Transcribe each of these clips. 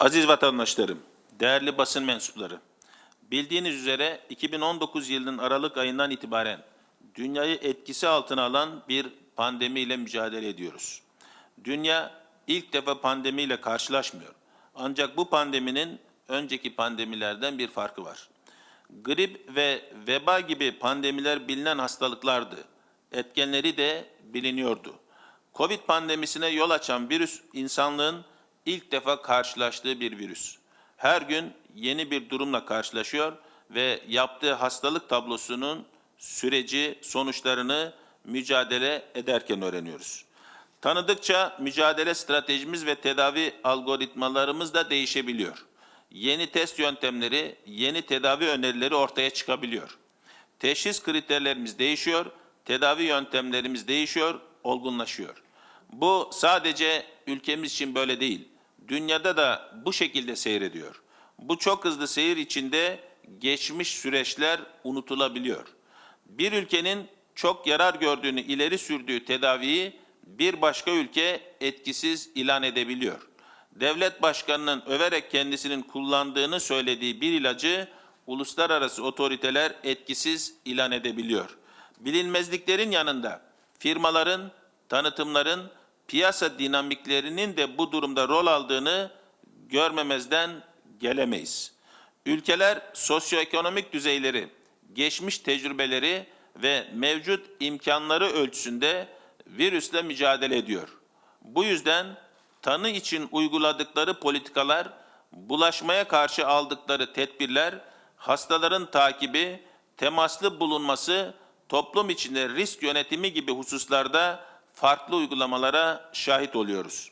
Aziz vatandaşlarım, değerli basın mensupları, bildiğiniz üzere 2019 yılının Aralık ayından itibaren dünyayı etkisi altına alan bir pandemiyle mücadele ediyoruz. Dünya ilk defa pandemiyle karşılaşmıyor. Ancak bu pandeminin önceki pandemilerden bir farkı var. Grip ve veba gibi pandemiler bilinen hastalıklardı. Etkenleri de biliniyordu. Covid pandemisine yol açan virüs insanlığın ilk defa karşılaştığı bir virüs. Her gün yeni bir durumla karşılaşıyor ve yaptığı hastalık tablosunun süreci, sonuçlarını mücadele ederken öğreniyoruz. Tanıdıkça mücadele stratejimiz ve tedavi algoritmalarımız da değişebiliyor. Yeni test yöntemleri, yeni tedavi önerileri ortaya çıkabiliyor. Teşhis kriterlerimiz değişiyor, tedavi yöntemlerimiz değişiyor, olgunlaşıyor. Bu sadece ülkemiz için böyle değil. Dünyada da bu şekilde seyrediyor. Bu çok hızlı seyir içinde geçmiş süreçler unutulabiliyor. Bir ülkenin çok yarar gördüğünü ileri sürdüğü tedaviyi bir başka ülke etkisiz ilan edebiliyor. Devlet başkanının överek kendisinin kullandığını söylediği bir ilacı uluslararası otoriteler etkisiz ilan edebiliyor. Bilinmezliklerin yanında firmaların, tanıtımların, piyasa dinamiklerinin de bu durumda rol aldığını görmemezden gelemeyiz. Ülkeler sosyoekonomik düzeyleri, geçmiş tecrübeleri ve mevcut imkanları ölçüsünde virüsle mücadele ediyor. Bu yüzden tanı için uyguladıkları politikalar, bulaşmaya karşı aldıkları tedbirler, hastaların takibi, temaslı bulunması, toplum içinde risk yönetimi gibi hususlarda farklı uygulamalara şahit oluyoruz.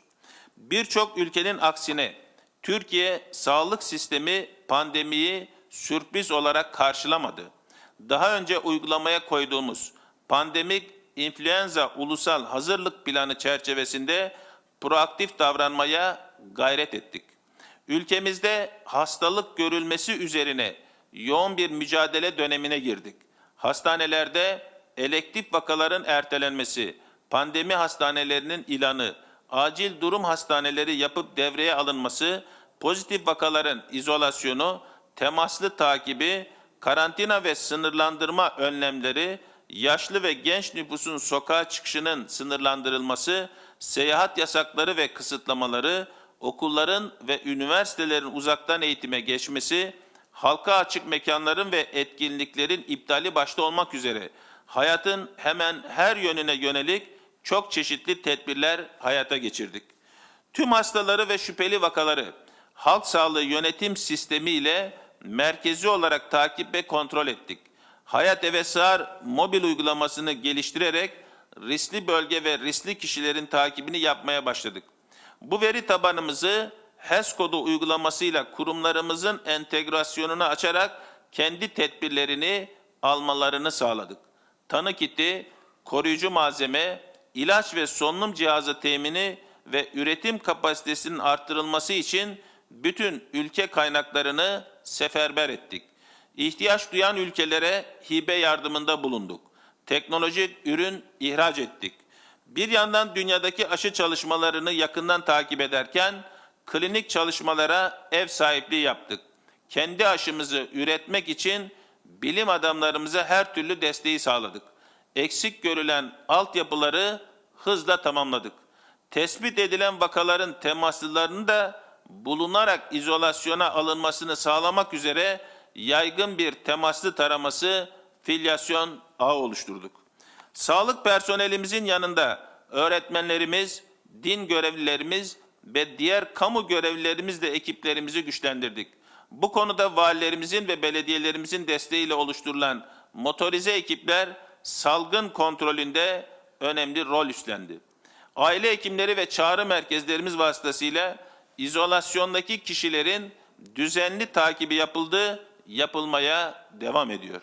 Birçok ülkenin aksine Türkiye sağlık sistemi pandemiyi sürpriz olarak karşılamadı. Daha önce uygulamaya koyduğumuz pandemik influenza ulusal hazırlık planı çerçevesinde proaktif davranmaya gayret ettik. Ülkemizde hastalık görülmesi üzerine yoğun bir mücadele dönemine girdik. Hastanelerde elektif vakaların ertelenmesi, pandemi hastanelerinin ilanı, acil durum hastaneleri yapıp devreye alınması, pozitif vakaların izolasyonu, temaslı takibi, karantina ve sınırlandırma önlemleri, yaşlı ve genç nüfusun sokağa çıkışının sınırlandırılması, seyahat yasakları ve kısıtlamaları, okulların ve üniversitelerin uzaktan eğitime geçmesi, halka açık mekanların ve etkinliklerin iptali başta olmak üzere hayatın hemen her yönüne yönelik çok çeşitli tedbirler hayata geçirdik. Tüm hastaları ve şüpheli vakaları halk sağlığı yönetim sistemi ile merkezi olarak takip ve kontrol ettik. Hayat Eve Sığar mobil uygulamasını geliştirerek riskli bölge ve riskli kişilerin takibini yapmaya başladık. Bu veri tabanımızı HES kodu uygulamasıyla kurumlarımızın entegrasyonunu açarak kendi tedbirlerini almalarını sağladık. Tanı kiti, koruyucu malzeme, ilaç ve solunum cihazı temini ve üretim kapasitesinin arttırılması için bütün ülke kaynaklarını seferber ettik. İhtiyaç duyan ülkelere hibe yardımında bulunduk. Teknolojik ürün ihraç ettik. Bir yandan dünyadaki aşı çalışmalarını yakından takip ederken klinik çalışmalara ev sahipliği yaptık. Kendi aşımızı üretmek için bilim adamlarımıza her türlü desteği sağladık. Eksik görülen altyapıları hızla tamamladık. Tespit edilen vakaların temaslılarını da bulunarak izolasyona alınmasını sağlamak üzere yaygın bir temaslı taraması filyasyon ağı oluşturduk. Sağlık personelimizin yanında öğretmenlerimiz, din görevlilerimiz ve diğer kamu görevlilerimiz de ekiplerimizi güçlendirdik. Bu konuda valilerimizin ve belediyelerimizin desteğiyle oluşturulan motorize ekipler salgın kontrolünde önemli rol üstlendi. Aile hekimleri ve çağrı merkezlerimiz vasıtasıyla izolasyondaki kişilerin düzenli takibi yapıldı, yapılmaya devam ediyor.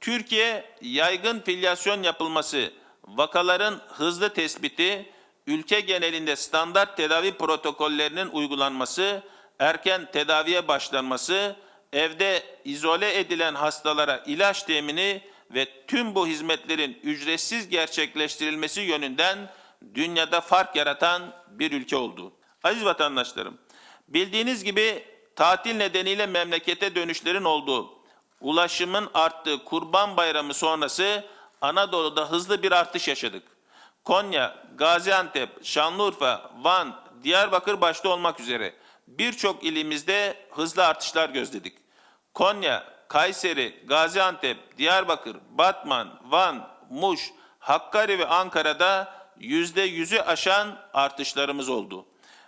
Türkiye yaygın filyasyon yapılması, vakaların hızlı tespiti, ülke genelinde standart tedavi protokollerinin uygulanması, erken tedaviye başlanması, evde izole edilen hastalara ilaç temini ve tüm bu hizmetlerin ücretsiz gerçekleştirilmesi yönünden dünyada fark yaratan bir ülke oldu. Aziz vatandaşlarım, Bildiğiniz gibi tatil nedeniyle memlekete dönüşlerin olduğu, ulaşımın arttığı Kurban Bayramı sonrası Anadolu'da hızlı bir artış yaşadık. Konya, Gaziantep, Şanlıurfa, Van, Diyarbakır başta olmak üzere birçok ilimizde hızlı artışlar gözledik. Konya, Kayseri, Gaziantep, Diyarbakır, Batman, Van, Muş, Hakkari ve Ankara'da yüzde yüzü aşan artışlarımız oldu.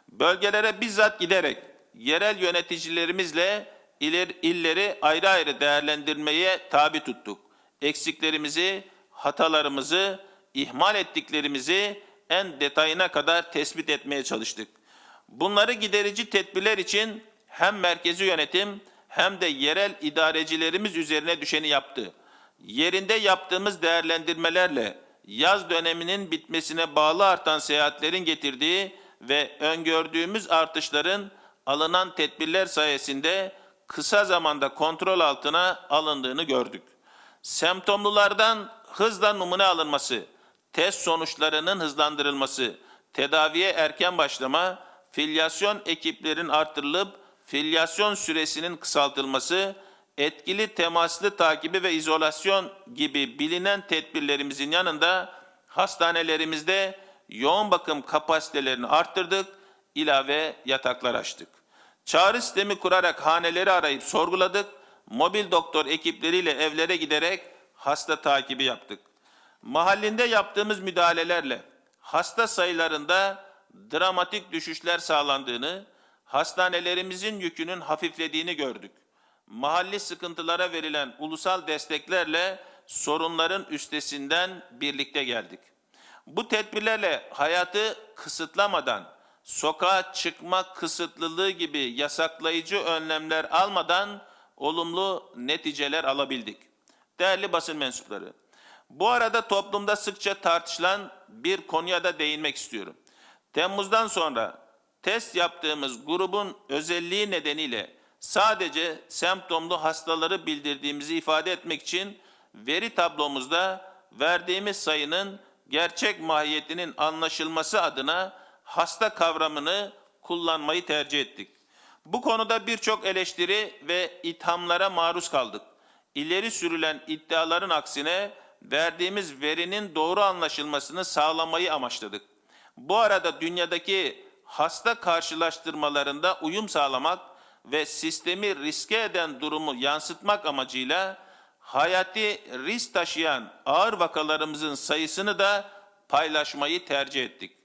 Bölgelere bizzat giderek yerel yöneticilerimizle iler, illeri ayrı ayrı değerlendirmeye tabi tuttuk. Eksiklerimizi, hatalarımızı, ihmal ettiklerimizi en detayına kadar tespit etmeye çalıştık. Bunları giderici tedbirler için hem merkezi yönetim hem de yerel idarecilerimiz üzerine düşeni yaptı. Yerinde yaptığımız değerlendirmelerle yaz döneminin bitmesine bağlı artan seyahatlerin getirdiği ve öngördüğümüz artışların alınan tedbirler sayesinde kısa zamanda kontrol altına alındığını gördük. Semptomlulardan hızla numune alınması, test sonuçlarının hızlandırılması, tedaviye erken başlama, filyasyon ekiplerin artırılıp filyasyon süresinin kısaltılması, etkili temaslı takibi ve izolasyon gibi bilinen tedbirlerimizin yanında hastanelerimizde yoğun bakım kapasitelerini arttırdık, ilave yataklar açtık. Çağrı sistemi kurarak haneleri arayıp sorguladık, mobil doktor ekipleriyle evlere giderek hasta takibi yaptık. Mahallinde yaptığımız müdahalelerle hasta sayılarında dramatik düşüşler sağlandığını, hastanelerimizin yükünün hafiflediğini gördük. Mahalli sıkıntılara verilen ulusal desteklerle sorunların üstesinden birlikte geldik. Bu tedbirlerle hayatı kısıtlamadan, sokağa çıkma kısıtlılığı gibi yasaklayıcı önlemler almadan olumlu neticeler alabildik. Değerli basın mensupları, bu arada toplumda sıkça tartışılan bir konuya da değinmek istiyorum. Temmuz'dan sonra test yaptığımız grubun özelliği nedeniyle sadece semptomlu hastaları bildirdiğimizi ifade etmek için veri tablomuzda verdiğimiz sayının gerçek mahiyetinin anlaşılması adına hasta kavramını kullanmayı tercih ettik. Bu konuda birçok eleştiri ve ithamlara maruz kaldık. İleri sürülen iddiaların aksine verdiğimiz verinin doğru anlaşılmasını sağlamayı amaçladık. Bu arada dünyadaki hasta karşılaştırmalarında uyum sağlamak ve sistemi riske eden durumu yansıtmak amacıyla hayati risk taşıyan ağır vakalarımızın sayısını da paylaşmayı tercih ettik.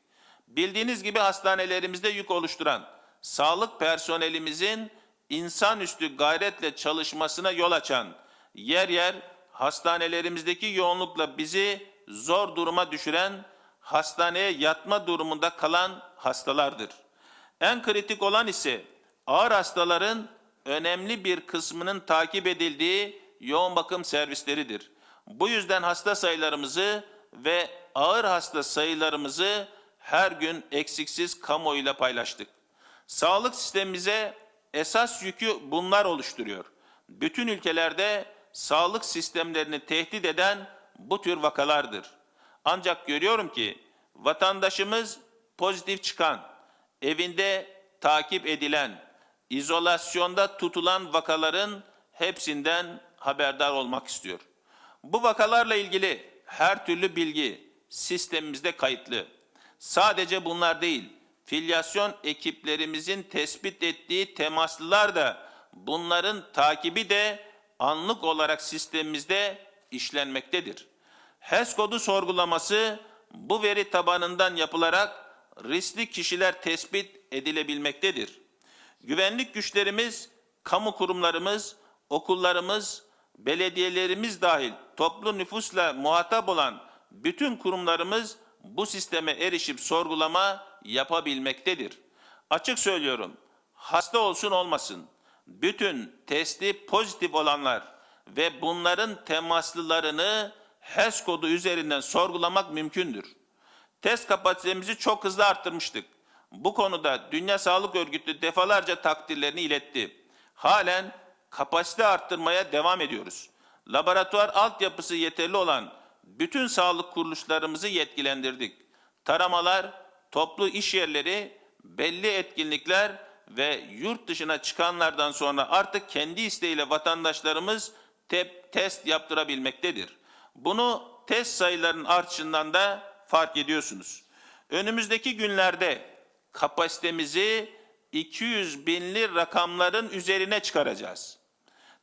Bildiğiniz gibi hastanelerimizde yük oluşturan sağlık personelimizin insanüstü gayretle çalışmasına yol açan yer yer hastanelerimizdeki yoğunlukla bizi zor duruma düşüren hastaneye yatma durumunda kalan hastalardır. En kritik olan ise ağır hastaların önemli bir kısmının takip edildiği yoğun bakım servisleridir. Bu yüzden hasta sayılarımızı ve ağır hasta sayılarımızı her gün eksiksiz kamuoyuyla paylaştık. Sağlık sistemimize esas yükü bunlar oluşturuyor. Bütün ülkelerde sağlık sistemlerini tehdit eden bu tür vakalardır. Ancak görüyorum ki vatandaşımız pozitif çıkan, evinde takip edilen, izolasyonda tutulan vakaların hepsinden haberdar olmak istiyor. Bu vakalarla ilgili her türlü bilgi sistemimizde kayıtlı. Sadece bunlar değil, filyasyon ekiplerimizin tespit ettiği temaslılar da bunların takibi de anlık olarak sistemimizde işlenmektedir. HES kodu sorgulaması bu veri tabanından yapılarak riskli kişiler tespit edilebilmektedir. Güvenlik güçlerimiz, kamu kurumlarımız, okullarımız, belediyelerimiz dahil toplu nüfusla muhatap olan bütün kurumlarımız bu sisteme erişip sorgulama yapabilmektedir. Açık söylüyorum, hasta olsun olmasın, bütün testi pozitif olanlar ve bunların temaslılarını HES kodu üzerinden sorgulamak mümkündür. Test kapasitemizi çok hızlı arttırmıştık. Bu konuda Dünya Sağlık Örgütü defalarca takdirlerini iletti. Halen kapasite arttırmaya devam ediyoruz. Laboratuvar altyapısı yeterli olan bütün sağlık kuruluşlarımızı yetkilendirdik. Taramalar, toplu iş yerleri, belli etkinlikler ve yurt dışına çıkanlardan sonra artık kendi isteğiyle vatandaşlarımız te- test yaptırabilmektedir. Bunu test sayılarının artışından da fark ediyorsunuz. Önümüzdeki günlerde kapasitemizi 200 binli rakamların üzerine çıkaracağız.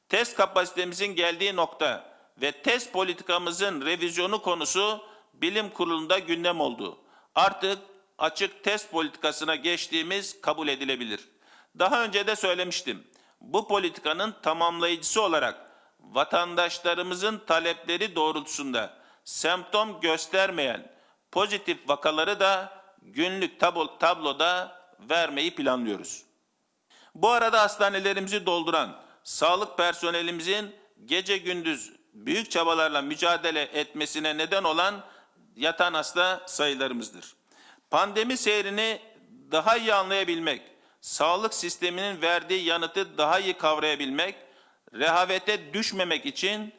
Test kapasitemizin geldiği nokta ve test politikamızın revizyonu konusu bilim kurulunda gündem oldu. Artık açık test politikasına geçtiğimiz kabul edilebilir. Daha önce de söylemiştim. Bu politikanın tamamlayıcısı olarak vatandaşlarımızın talepleri doğrultusunda semptom göstermeyen pozitif vakaları da günlük tablo, tabloda vermeyi planlıyoruz. Bu arada hastanelerimizi dolduran sağlık personelimizin gece gündüz büyük çabalarla mücadele etmesine neden olan yatan hasta sayılarımızdır. Pandemi seyrini daha iyi anlayabilmek, sağlık sisteminin verdiği yanıtı daha iyi kavrayabilmek, rehavete düşmemek için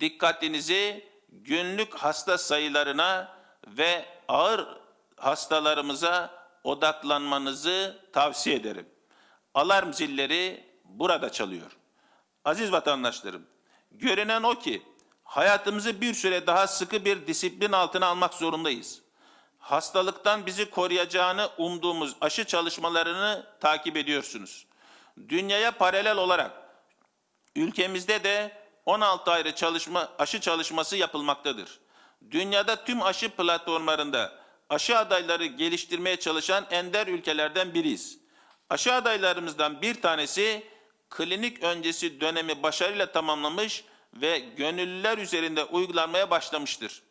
dikkatinizi günlük hasta sayılarına ve ağır hastalarımıza odaklanmanızı tavsiye ederim. Alarm zilleri burada çalıyor. Aziz vatandaşlarım, görünen o ki hayatımızı bir süre daha sıkı bir disiplin altına almak zorundayız. Hastalıktan bizi koruyacağını umduğumuz aşı çalışmalarını takip ediyorsunuz. Dünyaya paralel olarak ülkemizde de 16 ayrı çalışma aşı çalışması yapılmaktadır. Dünyada tüm aşı platformlarında aşı adayları geliştirmeye çalışan ender ülkelerden biriyiz. Aşı adaylarımızdan bir tanesi klinik öncesi dönemi başarıyla tamamlamış ve gönüllüler üzerinde uygulanmaya başlamıştır.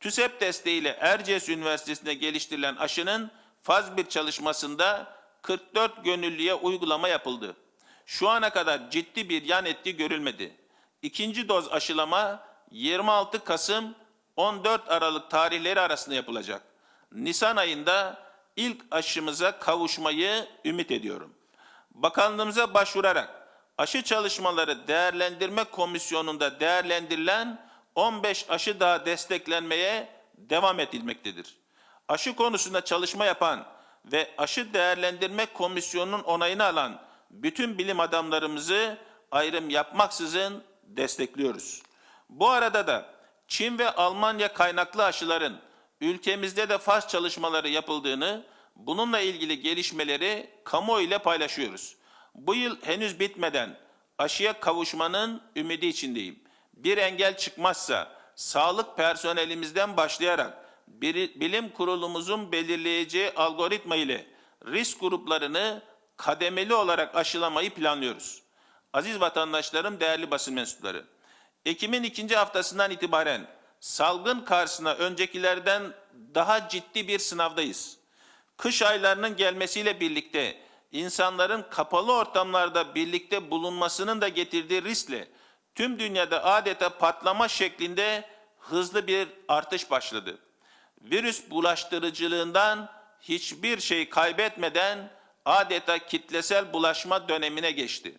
TÜSEP desteğiyle Erciyes Üniversitesi'nde geliştirilen aşının faz bir çalışmasında 44 gönüllüye uygulama yapıldı. Şu ana kadar ciddi bir yan etki görülmedi. İkinci doz aşılama 26 Kasım 14 Aralık tarihleri arasında yapılacak. Nisan ayında ilk aşımıza kavuşmayı ümit ediyorum. Bakanlığımıza başvurarak aşı çalışmaları değerlendirme komisyonunda değerlendirilen 15 aşı daha desteklenmeye devam edilmektedir. Aşı konusunda çalışma yapan ve aşı değerlendirme komisyonunun onayını alan bütün bilim adamlarımızı ayrım yapmaksızın destekliyoruz. Bu arada da Çin ve Almanya kaynaklı aşıların ülkemizde de faz çalışmaları yapıldığını, bununla ilgili gelişmeleri kamuoyu ile paylaşıyoruz. Bu yıl henüz bitmeden aşıya kavuşmanın ümidi içindeyim. Bir engel çıkmazsa sağlık personelimizden başlayarak bilim kurulumuzun belirleyeceği algoritma ile risk gruplarını kademeli olarak aşılamayı planlıyoruz. Aziz vatandaşlarım, değerli basın mensupları. Ekim'in ikinci haftasından itibaren salgın karşısına öncekilerden daha ciddi bir sınavdayız. Kış aylarının gelmesiyle birlikte insanların kapalı ortamlarda birlikte bulunmasının da getirdiği riskle tüm dünyada adeta patlama şeklinde hızlı bir artış başladı. Virüs bulaştırıcılığından hiçbir şey kaybetmeden adeta kitlesel bulaşma dönemine geçti.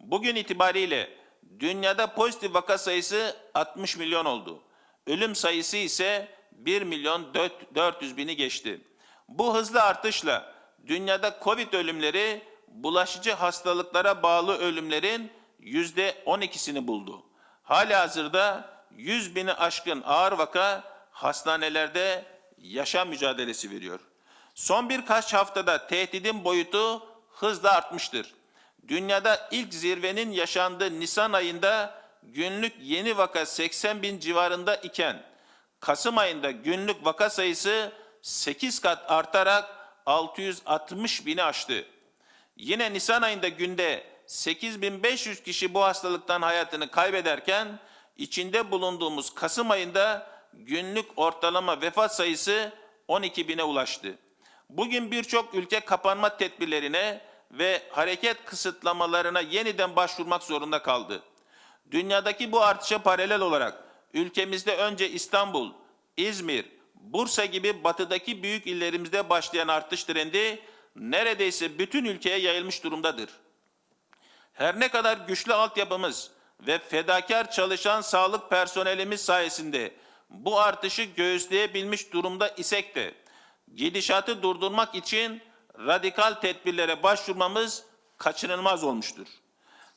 Bugün itibariyle dünyada pozitif vaka sayısı 60 milyon oldu. Ölüm sayısı ise 1 milyon 400 bini geçti. Bu hızlı artışla dünyada Covid ölümleri bulaşıcı hastalıklara bağlı ölümlerin yüzde 12'sini buldu. Halihazırda 100 bini aşkın ağır vaka hastanelerde yaşam mücadelesi veriyor. Son birkaç haftada tehdidin boyutu hızla artmıştır. Dünyada ilk zirvenin yaşandığı Nisan ayında günlük yeni vaka 80 bin civarında iken Kasım ayında günlük vaka sayısı 8 kat artarak 660 bini aştı. Yine Nisan ayında günde 8500 kişi bu hastalıktan hayatını kaybederken içinde bulunduğumuz Kasım ayında günlük ortalama vefat sayısı 12 bine ulaştı. Bugün birçok ülke kapanma tedbirlerine ve hareket kısıtlamalarına yeniden başvurmak zorunda kaldı. Dünyadaki bu artışa paralel olarak ülkemizde önce İstanbul, İzmir, Bursa gibi batıdaki büyük illerimizde başlayan artış trendi neredeyse bütün ülkeye yayılmış durumdadır. Her ne kadar güçlü altyapımız ve fedakar çalışan sağlık personelimiz sayesinde bu artışı göğüsleyebilmiş durumda isek de gidişatı durdurmak için radikal tedbirlere başvurmamız kaçınılmaz olmuştur.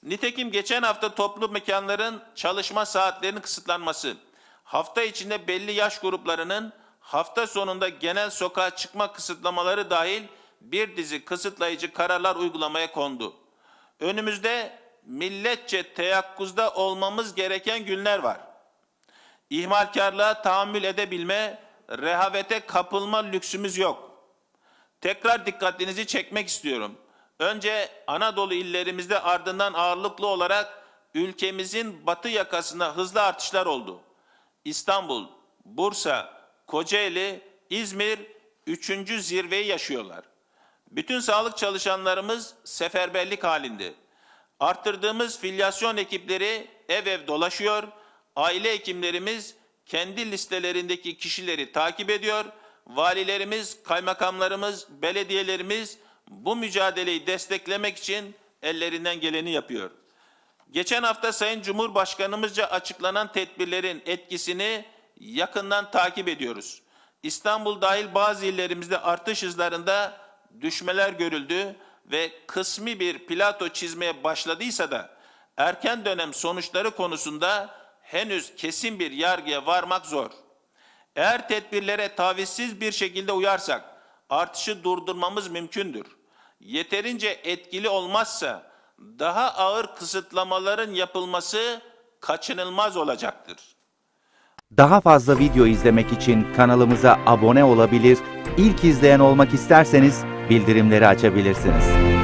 Nitekim geçen hafta toplu mekanların çalışma saatlerinin kısıtlanması, hafta içinde belli yaş gruplarının hafta sonunda genel sokağa çıkma kısıtlamaları dahil bir dizi kısıtlayıcı kararlar uygulamaya kondu. Önümüzde milletçe teyakkuzda olmamız gereken günler var. İhmalkarlığa tahammül edebilme, rehavete kapılma lüksümüz yok. Tekrar dikkatinizi çekmek istiyorum. Önce Anadolu illerimizde ardından ağırlıklı olarak ülkemizin batı yakasında hızlı artışlar oldu. İstanbul, Bursa, Kocaeli, İzmir üçüncü zirveyi yaşıyorlar. Bütün sağlık çalışanlarımız seferberlik halinde. Arttırdığımız filyasyon ekipleri ev ev dolaşıyor, aile hekimlerimiz kendi listelerindeki kişileri takip ediyor, valilerimiz, kaymakamlarımız, belediyelerimiz bu mücadeleyi desteklemek için ellerinden geleni yapıyor. Geçen hafta Sayın Cumhurbaşkanımızca açıklanan tedbirlerin etkisini yakından takip ediyoruz. İstanbul dahil bazı illerimizde artış hızlarında düşmeler görüldü ve kısmi bir plato çizmeye başladıysa da erken dönem sonuçları konusunda henüz kesin bir yargıya varmak zor. Eğer tedbirlere tavizsiz bir şekilde uyarsak artışı durdurmamız mümkündür. Yeterince etkili olmazsa daha ağır kısıtlamaların yapılması kaçınılmaz olacaktır. Daha fazla video izlemek için kanalımıza abone olabilir, ilk izleyen olmak isterseniz bildirimleri açabilirsiniz.